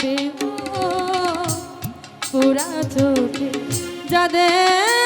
চোখে পুরা চোখে যাদের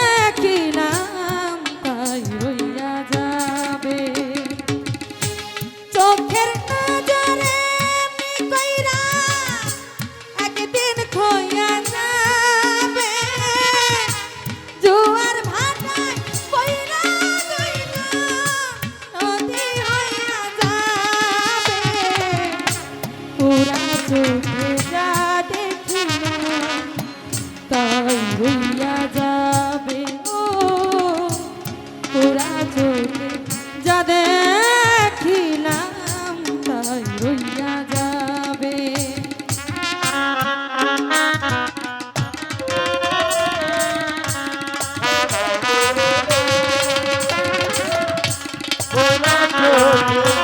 না চোখে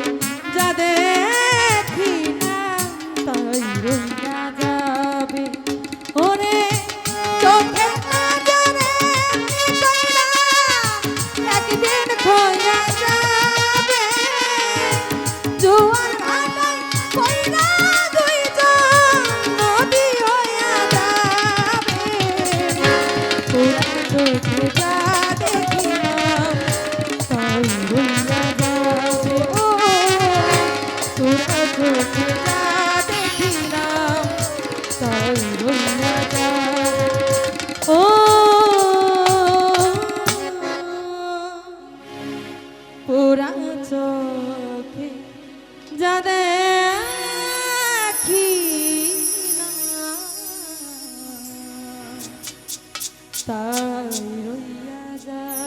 Oh, yeah. চোখে যা দেখিলাম তাই রইয়া যায়।